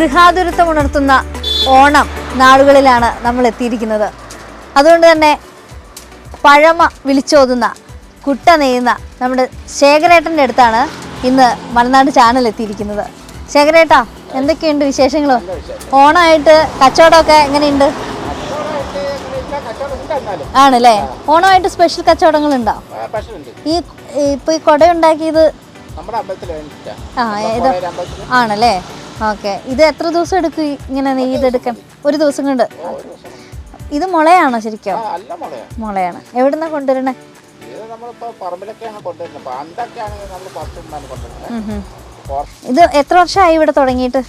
ഗൃഹാതുരത്വം ഉണർത്തുന്ന ഓണം നാളുകളിലാണ് നമ്മൾ എത്തിയിരിക്കുന്നത്. അതുകൊണ്ട് തന്നെ പഴമ വിളിച്ചോതുന്ന കുട്ട നെയ്യുന്ന നമ്മുടെ ശേഖരേട്ടന്റെ അടുത്താണ് ഇന്ന് മലനാട് ചാനൽ എത്തിയിരിക്കുന്നത്. ശേഖരേട്ടാ എന്തൊക്കെയുണ്ട് വിശേഷങ്ങൾ ഓണമായിട്ട് കച്ചവടമൊക്കെ എങ്ങനെയുണ്ട്? ആണല്ലേ? ഓണമായിട്ട് സ്പെഷ്യൽ കച്ചവടങ്ങളുണ്ടോ? ഉണ്ടോ ഈ ഇപ്പൊ ഈ കൊടയുണ്ടാക്കിയത് ആണല്ലേ? ഓക്കെ. ഇത് എത്ര ദിവസം എടുക്കും ഇങ്ങനെ നെയ്തെടുക്കാൻ ഒരു ദിവസം കൊണ്ട്. ഇത് മുളയാണോ ശരിക്കും? മുളയാണ്. എവിടുന്നാ കൊണ്ടുവരണേ ഇത് എത്ര വർഷമായി ഇവിടെ തുടങ്ങിയിട്ട്?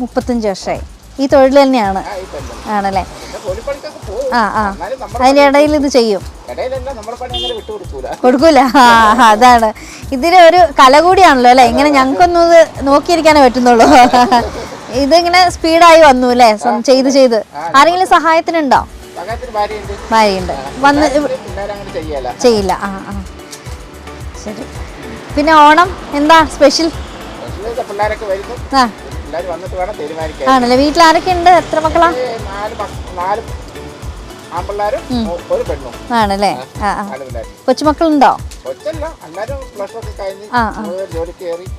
മുപ്പത്തഞ്ച് വർഷമായി. ഈ തൊഴിൽ തന്നെയാണ്. ആണല്ലേ? ആ ആ. അതിന്റെ അതിന്റെ ഇടയിൽ ഇത് ചെയ്യും. കൊടുക്കൂല. അതാണ്. ഇതിന് ഒരു കല കൂടിയാണല്ലോ അല്ലെ? ഇങ്ങനെ ഞങ്ങൾക്കൊന്നും ഇത് നോക്കിയിരിക്കാനേ പറ്റുന്നുള്ളൂ. ഇതിങ്ങനെ സ്പീഡായി വന്നു അല്ലേ ചെയ്ത് ചെയ്ത്. ആരെങ്കിലും സഹായത്തിനുണ്ടോ? സഹായത്തിന് ഭാര്യയുണ്ട്. വന്ന് ചെയ്യില്ല. ആ ആ. ശരി. പിന്നെ ഓണം എന്താ സ്പെഷ്യൽ? ആണല്ലേ? വീട്ടിൽ ആരൊക്കെ ഉണ്ട് എത്ര മക്കളാ? ആൺപിള്ളേരും ഒരു പെണ്ണും. ആണല്ലേ? കൊച്ചുമക്കളുണ്ടോ?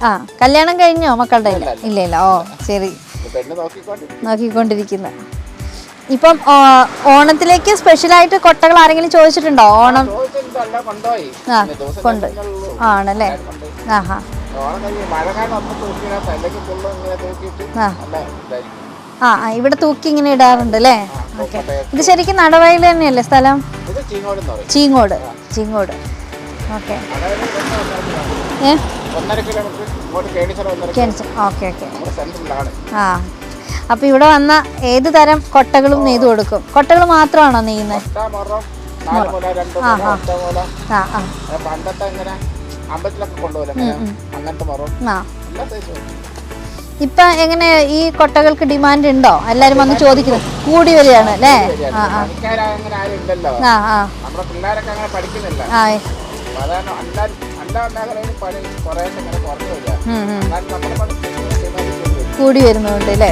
ആ, കല്യാണം കഴിഞ്ഞോ മക്കളുടെ ഇല്ല ഇല്ല. ഇല്ല ഓ ശരി. നോക്കിക്കൊണ്ടിരിക്കുന്ന. ഇപ്പം ഓണത്തിലേക്ക് സ്പെഷ്യലായിട്ട് കൊട്ടകൾ ആരെങ്കിലും ചോദിച്ചിട്ടുണ്ടോ? ഓണം ആ കൊണ്ട് ആണല്ലേ. ആഹാ. ആ. ആ ആ, ഇവിടെ തൂക്കി ഇങ്ങനെ ഇടാറുണ്ട് അല്ലേ? ഓക്കെ. ഇത് ശരിക്കും നടവയൽ തന്നെയല്ലേ സ്ഥലം? ചീങ്ങോട്. ചീങ്ങോട്. ഓക്കെ. ഏ? Okay okay. ആ. അപ്പൊ ഇവിടെ വന്ന ഏത് തരം കൊട്ടകളും നെയ്ത് കൊടുക്കും? കൊട്ടകൾ മാത്രമാണോ നെയ്യുന്നത് പണ്ടത്തെ ഇങ്ങനെ അമ്പലത്തിലൊക്കെ കൊണ്ടുപോലെ അങ്ങനത്തെ ഇപ്പൊ എങ്ങനെ ഈ കൊട്ടകൾക്ക് ഡിമാൻഡ് ഉണ്ടോ? എല്ലാരും വന്ന് ചോദിക്കുന്നു. കൂടി വരികയാണ് അല്ലേ? ആ ആ. അല്ലേ ആ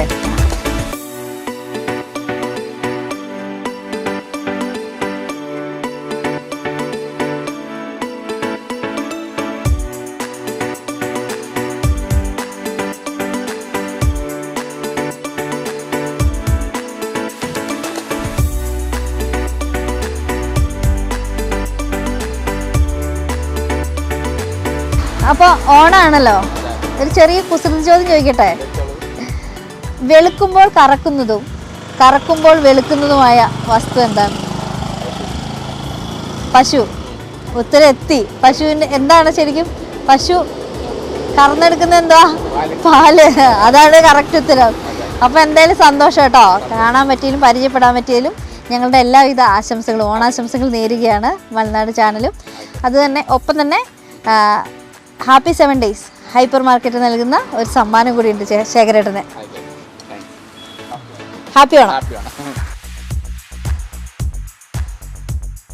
അപ്പോൾ ഓണാണല്ലോ. ഒരു ചെറിയ കുസൃതി ചോദ്യം ചോദിക്കട്ടെ? വെളുക്കുമ്പോൾ കറക്കുന്നതും കറക്കുമ്പോൾ വെളുക്കുന്നതുമായ വസ്തു എന്താണ്? പശു. ഉത്തരം എത്തി പശുവിന് എന്താണ് ശരിക്കും? പശു കറന്നെടുക്കുന്ന എന്താ? പാൽ. അതാണ് കറക്റ്റ് ഉത്തരം. അപ്പൊ എന്തായാലും സന്തോഷം കേട്ടോ. കാണാൻ പറ്റിയാലും പരിചയപ്പെടാൻ പറ്റിയാലും ഞങ്ങളുടെ എല്ലാവിധ ആശംസകളും ഓണാശംസകൾ നേരുകയാണ് മലനാട് ചാനലും. അതുതന്നെ ഒപ്പം തന്നെ happy seven days hyper market നൽകുന്ന ഒരു സമ്മാനം കൂടിയുണ്ട് ഉണ്ട് ശേഖരേട്ടന്. ഹാപ്പിയാണ്